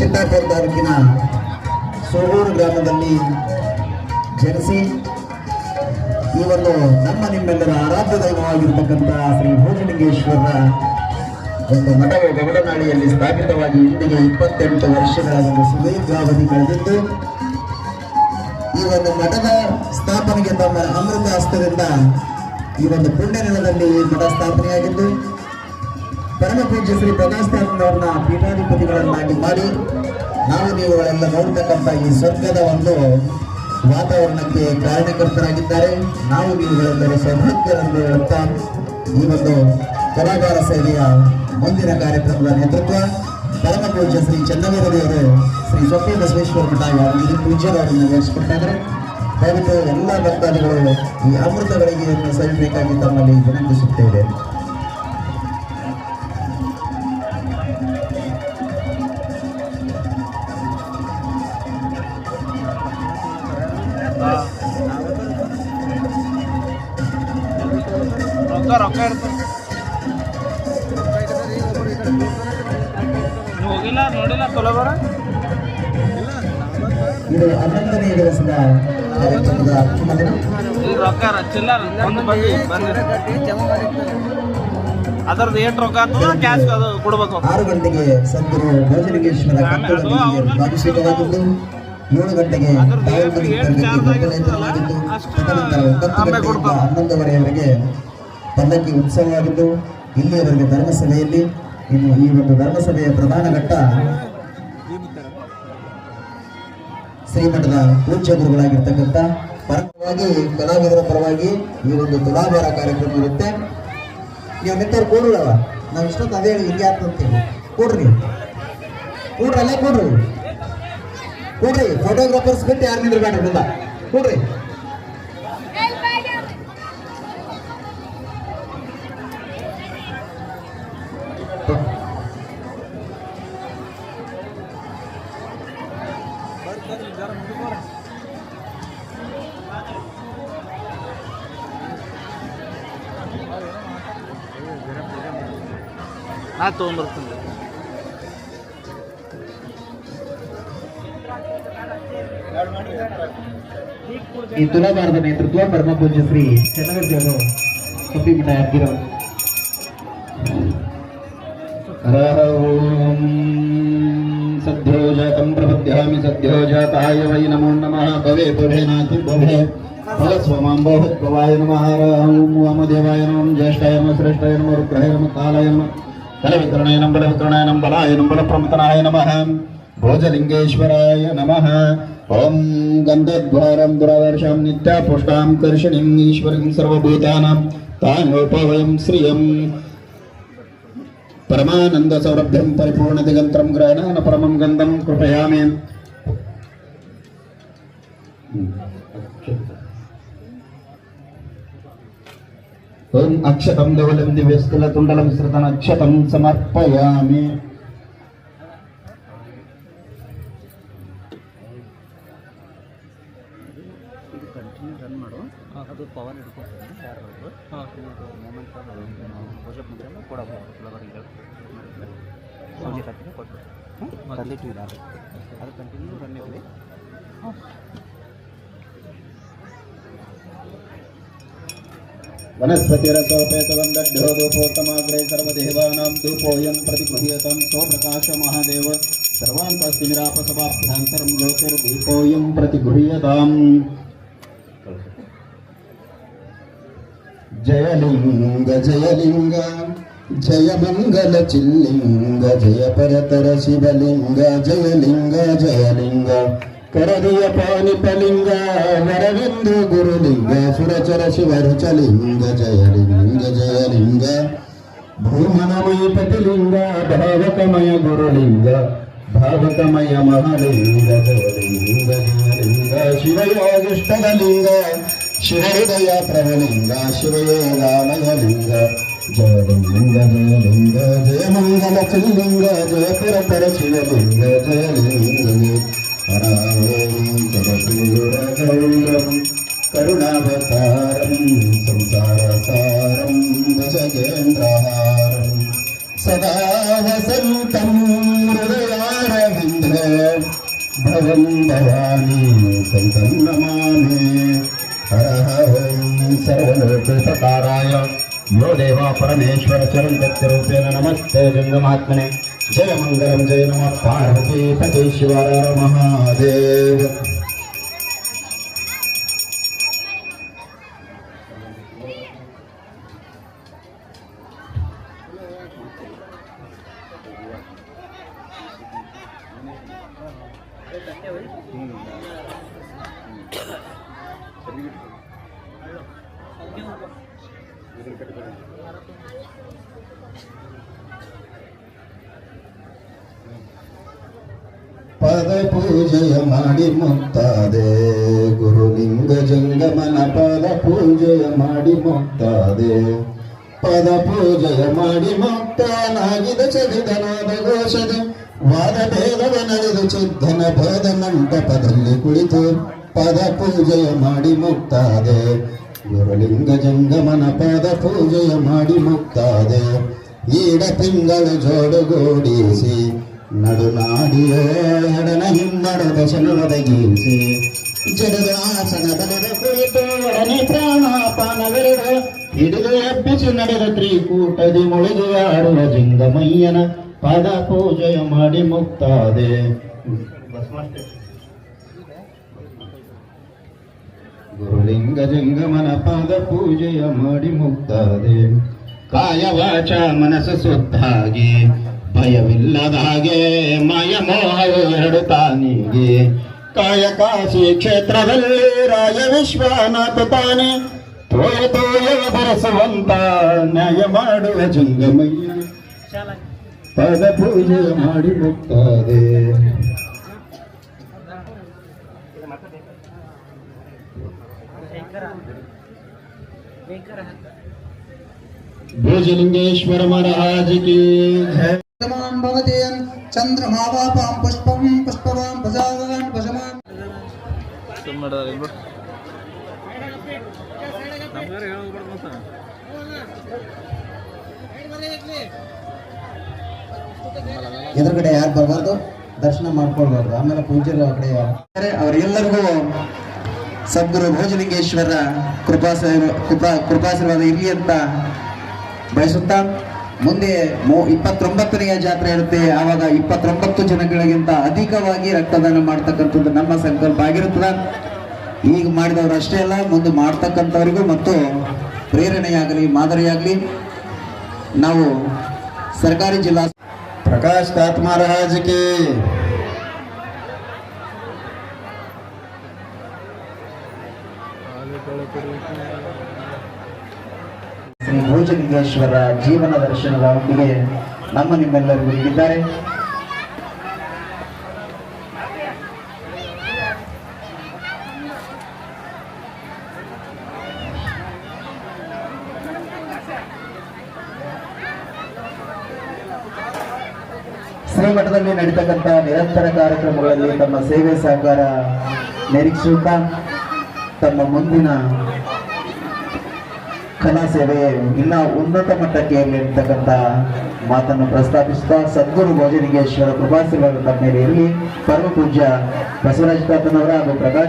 ಚಿತ್ತಾಪುರ ತಾಲೂಕಿನ ಸೋಗೂರು ಗ್ರಾಮದಲ್ಲಿ ಜನಿಸಿ ಈ ಒಂದು ನಮ್ಮ ನಿಮ್ಮೆಲ್ಲರ ಆರಾಧ್ಯ ದೈವವಾಗಿರ್ತಕ್ಕಂಥ ಶ್ರೀ ಭೋಜಲಿಂಗೇಶ್ವರರ ಒಂದು ಮಠವು ಗಮನನಾಡಿಯಲ್ಲಿ ಸ್ಥಾಪಿತವಾಗಿ ಇಂದಿಗೆ ಇಪ್ಪತ್ತೆಂಟು ವರ್ಷಗಳ ಒಂದು ಸುದೀರ್ಘಾವಧಿ ಕಳೆದಿದ್ದು, ಈ ಒಂದು ಮಠದ ಸ್ಥಾಪನೆಗೆ ತಮ್ಮ ಅಮೃತ ಹಸ್ತದಿಂದ ಈ ಒಂದು ಪುಣ್ಯ ನೆಲದಲ್ಲಿ ಮಠ ಸ್ಥಾಪನೆಯಾಗಿದ್ದು ಪರಮ ಪೂಜ್ಯ ಶ್ರೀ ಪ್ರಕಾಶ್ ಪೀಠಾಧಿಪತಿಗಳನ್ನಾಗಿ ಮಾಡಿ ನಾವು ನೀವುಗಳೆಲ್ಲ ನೋಡ್ತಕ್ಕಂಥ ಈ ಸ್ವರ್ಗದ ಒಂದು ವಾತಾವರಣಕ್ಕೆ ಕಾರಣಕರ್ತರಾಗಿದ್ದಾರೆ. ನಾವು ನೀವುಗಳೆಲ್ಲರೂ ಸೌಭಾಗ್ಯರಂದು ಹೇಳುತ್ತಾ ಈ ಒಂದು ಕಲಾಗಾರ ಸೇವೆಯ ಮುಂದಿನ ಕಾರ್ಯಕ್ರಮದ ನೇತೃತ್ವ ಪರಮ ಪೂಜ್ಯ ಶ್ರೀ ಚನ್ನವೀರದೇವರು ಶ್ರೀ ಸ್ವಪ್ನ ಬಸವೇಶ್ವರ ಮಠ ಇಲ್ಲಿ ಪೂಜ್ಯರವರನ್ನು ದಯವಿಟ್ಟು ಎಲ್ಲ ಭಕ್ತಾದಿಗಳು ಈ ಅಮೃತಗಳಿಗೆ ಸವಿಬೇಕಾಗಿ ತಮ್ಮಲ್ಲಿ ವಿನಂತಿಸುತ್ತೇವೆ. ರೊಕ್ಕ ನೀವು ಹೋಗಿಲ್ಲ ನೋಡಿಲ್ಲ ಚಲೋ ಬರ ರೊಕ್ಕ ಚಿಲ್ಲರ್ ಒಂದು ಬಂದು ಅದ್ರದ್ದು ಏಟ್ ರೊಕ್ಕ ಆಗ್ತದ ಕ್ಯಾಶ್ ಅದು ಕೊಡ್ಬೇಕು. ಆರು ಗಂಟೆಗೆ ಸದ್ಗುರು ಪ್ರಾಭಿಷೇಕವಾಗಿದ್ದು ಏಳು ಗಂಟೆಗೆ ಹನ್ನೊಂದುವರೆಯವರೆಗೆ ಪಲ್ಲಕ್ಕಿ ಉತ್ಸವವಾಗಿದ್ದು ಇಲ್ಲಿಯವರೆಗೆ ಧರ್ಮಸಭೆಯಲ್ಲಿ ಇನ್ನು ಈ ಒಂದು ಧರ್ಮಸಭೆಯ ಪ್ರಧಾನ ಘಟ್ಟ ಶ್ರೀಮಠದ ಪೂಜ್ಯ ಗುರುಗಳಾಗಿರ್ತಕ್ಕಂಥ ಪರವಾಗಿ, ಕಲಾವಿದರ ಪರವಾಗಿ ಈ ಒಂದು ತುಲಾಭಾರ ಕಾರ್ಯಕ್ರಮ ಇರುತ್ತೆ. ನೀವು ನಿಂತವ್ರು ಕೂಡ್ರವ ನಾವು ಇಷ್ಟೊಂದು ಅದೇ ಹೇಳಿ ಹಿಂಗೆ ಅಂತೇಳಿ ಕೂಡ್ರಿ. ಕೂಡ್ರಲ್ಲೇ, ಕೂಡ್ರಿ. ಕೂಡ್ರಿ ಫೋಟೋಗ್ರಾಫರ್ಸ್ ಬಿಟ್ಟು ಯಾರು ನಿಂದ್ರಬೇಡ್ರಿ ಕೂಡ್ರಿ. ನಾ ತೊಗೊಂಬರ್ತೀನಿ. ಈ ತುಲಾಭಾರದ ನೇತೃತ್ವ ಪರಮಪೂಜ್ಯ ಶ್ರೀ ಚನ್ನಗಡ್ಡಿಯವರು ಕಪ್ಪಿ ಮಠ ಯಾದಗಿರವರು. सद्यो जातं प्रपद्यामि सद्यो जाताय वै नमो नमः भवे भवेनाति भवे फलस्वमाम्बोहद्भवाय नमः ॐ वामदेवाय नमः ज्येष्ठाय नमः श्रेष्ठाय नमः रुद्राय नमः कालाय नमः बलवितरणाय नमः बलवितरणाय नमः बलाय नमः बलप्रमतनाय नमः भोजलिङ्गेश्वराय नमः ॐ गन्धद्वारं दुरादर्शां नित्यापुष्टां कर्षणीम् ईश्वरीं सर्वभूतानां तानोपवयं श्रियम् పరమానంద సౌరభ్యం పరిపూర్ణ దిగంతరం గ్రహణాన పరమం గంధం కృపయామి ఓం అక్షతం ధవలం దివ్యస్థుల తుండలం శ్రతనక్షతం సమర్పయామి दिव्यस्थलतुण्डलं श्रुतं अक्षतं समर्पयामि ಅದು ಪವರ್ ಹಿಡ್ಕೊತಾರೆ ಯಾರು ಮೂಮೆಂಟ್ ಪುಷಪ್ ಮುದ್ರೆ ಕೊಡಬಹುದು ಫ್ಲವರಿಗೆ ಸಂಜೆ ಕಟ್ಟಿಗೆ ಕೊಟ್ಟು ತಂದಿಟ್ಟು ಇದ್ದಾರೆ ಅದು ಕಂಟಿನ್ಯೂ ರನ್ ಇರಲಿ वनस्पतिरसोपेतवन्दड्ढो धूपोत्तमाग्रे सर्वदेवानां धूपोऽयं प्रतिगृह्यतां स्वप्रकाश महादेव सर्वान्तस्तिमिरापसभाभ्यन्तरं ज्योतिर्दीपोऽयं प्रतिगृह्यताम् జయలింగ జయలింగ జయమంగళ చిల్లింగ జయ పరతర శివలింగ జయలింగ జయలింగ కరదీయ పాని పలింగ వరవిందు గురులింగ సురచర శివరుచలింగ జయలింగ జయలింగ భూమనమయ పతిలింగ భావకమయ గురులింగ భావకమయ మహాలింగ జయలింగ జయలింగ శివయోగిష్టలింగ శివహృదయ ప్రవలింగ శివయే రామయలింగ జయలింగ జయలింగ జయ మంగళ త్రిలింగ జయ పురపర శివలింగ జయలింగ హరావేరగౌరం కరుణావతారం సంసారసారం భజగేంద్రహారం సదా వసంతం హృదయారవింద భవందయాని సంతం నమామి सर्वोकाराय यो देवा परमेश्वर चरण दत्तरूपेण नमस्ते गंगमात्मने जय मंगल जय नम पार्वती पते शिवर महादेव Hello. ಪದ ಪೂಜೆಯ ಮಾಡಿ ಮುಕ್ತಾದೆ ಗುರುಲಿಂಗ ಜಂಗಮನ ಪದ ಪೂಜೆಯ ಮಾಡಿ ಮುಕ್ತಾದೆ ಪದ ಪೂಜೆಯ ಮಾಡಿ ಮುಕ್ತನಾಗಿದ ಚಲಿತನಾದ ಘೋಷದ ವಾದ ಭೇದವ ನಡೆದು ಚಿದ್ದನ ಭೇದ ಮಂಟಪದಲ್ಲಿ ಕುಳಿತು ಪದ ಪೂಜೆಯ ಮಾಡಿ ಮುಕ್ತಾದೆ. ಗುರುಲಿಂಗ ಜಂಗಮನ ಪದ ಪೂಜೆಯ ಮಾಡಿ ಮುಕ್ತಾದೆ ಈಡ ತಿಂಗಳು ಜೋಡುಗೂಡಿಸಿ ನಡುನಾಡಿಯ ಎಡನ ಹಿಂದಡ ದಶನೊದಗಿಸಿ ಜಡದ ಆಸನದ ಕುಳಿತು ಒಡನೆ ಪ್ರಾಣಾಪಾನವೆರಡು ಹಿಡಿದು ಎಬ್ಬಿಸಿ ನಡೆದ ತ್ರಿಕೂಟದಿ ಮುಳುಗಿ ಆಡುವ ಜಿಂಗಮಯ್ಯನ ಪದ ಪೂಜೆಯ ಮಾಡಿ ಮುಕ್ತಾದೆ ಗುರುಲಿಂಗ ಜಂಗಮನ ಪಾದ ಪೂಜೆಯ ಮಾಡಿ ಮುಕ್ತಾದೆ ಕಾಯ ವಾಚ ಮನಸ್ಸು ಸುತ್ತಾಗಿ ಭಯವಿಲ್ಲದ ಹಾಗೆ ಮಯ ಮೋಹವು ಎರಡು ತಾನಿಗೆ. ಕಾಯ ಕಾಶಿ ಕ್ಷೇತ್ರದಲ್ಲಿ ರಾಯ ವಿಶ್ವನಾಥ ತಾನೆ. ತೋಯ ತೋಯ ಬರೆಸುವಂತ ನ್ಯಾಯ ಮಾಡುವ ಜಂಗಮಯ್ಯ. ಪದ ಪೂಜೆ ಮಾಡಿ ಮುಕ್ತಾದೆ भोजलिंगेश्वर महाराज की जय यजमान् भवति चन्द्रमावापां पुष्पं पुष्पवान् प्रजावान् भजमान् ಸುಮ್ಮನೆ ಮಾಡಿದಾರೆ ಇಲ್ಲಿ ನಮ್ಗಾರ ಹೇಳೋದು ಸರ್ ಎದುರುಗಡೆ ಯಾರು ಬರಬಾರ್ದು ದರ್ಶನ ಮಾಡ್ಕೊಳ್ಬಾರ್ದು ಆಮೇಲೆ ಪೂಜ್ಯರು ಆ ಕಡೆ ಅವರೆಲ್ಲರಿಗೂ ಸದ್ಗುರು ಭೋಜಲಿಂಗೇಶ್ವರ ಕೃಪಾಸ ಕೃಪಾ ಕೃಪಾಶೀರ್ವಾದ ಇರಲಿ ಅಂತ ಬಯಸುತ್ತಾ ಮುಂದೆ ಮೂ ಇಪ್ಪತ್ತೊಂಬತ್ತನೆಯ ಜಾತ್ರೆ ಇರುತ್ತೆ. ಆವಾಗ ಇಪ್ಪತ್ತೊಂಬತ್ತು ಜನಗಳಿಗಿಂತ ಅಧಿಕವಾಗಿ ರಕ್ತದಾನ ಮಾಡ್ತಕ್ಕಂಥದ್ದು ನಮ್ಮ ಸಂಕಲ್ಪ ಆಗಿರುತ್ತದೆ. ಈಗ ಮಾಡಿದವರು ಅಷ್ಟೇ ಅಲ್ಲ, ಮುಂದೆ ಮಾಡ್ತಕ್ಕಂಥವ್ರಿಗೂ ಮತ್ತು ಪ್ರೇರಣೆಯಾಗಲಿ, ಮಾದರಿಯಾಗಲಿ. ನಾವು ಸರ್ಕಾರಿ ಜಿಲ್ಲಾ ಪ್ರಕಾಶ್ ತಾತ್ ಶ್ರೀ ಭೋಜಲಿಂಗೇಶ್ವರ ಜೀವನ ದರ್ಶನದ ಒಟ್ಟಿಗೆ ನಮ್ಮ ನಿಮ್ಮೆಲ್ಲರಿಗೂ ಇದ್ದಾರೆ. ಶ್ರೀಮಠದಲ್ಲಿ ನಡೀತಕ್ಕಂಥ ನಿರಂತರ ಕಾರ್ಯಕ್ರಮಗಳಲ್ಲಿ ತಮ್ಮ ಸೇವೆ ಸಹಕಾರ ನಿರೀಕ್ಷಿಸುತ್ತಾ ತಮ್ಮ ಮುಂದಿನ ಕಲಾ ಸೇವೆ ಇನ್ನ ಉನ್ನತ ಮಟ್ಟಕ್ಕೆ ಇರಲಿರ್ತಕ್ಕಂಥ ಮಾತನ್ನು ಪ್ರಸ್ತಾಪಿಸುತ್ತಾ ಸದ್ಗುರು ಭೋಜನಿಗೇಶ್ವರ ಪ್ರಭಾಸಿಗಳ ಇರಲಿ ಪರಮ ಪೂಜ್ಯ ಬಸವರಾಜ ತಾತನವರ ಹಾಗೂ ಪ್ರಕಾಶ್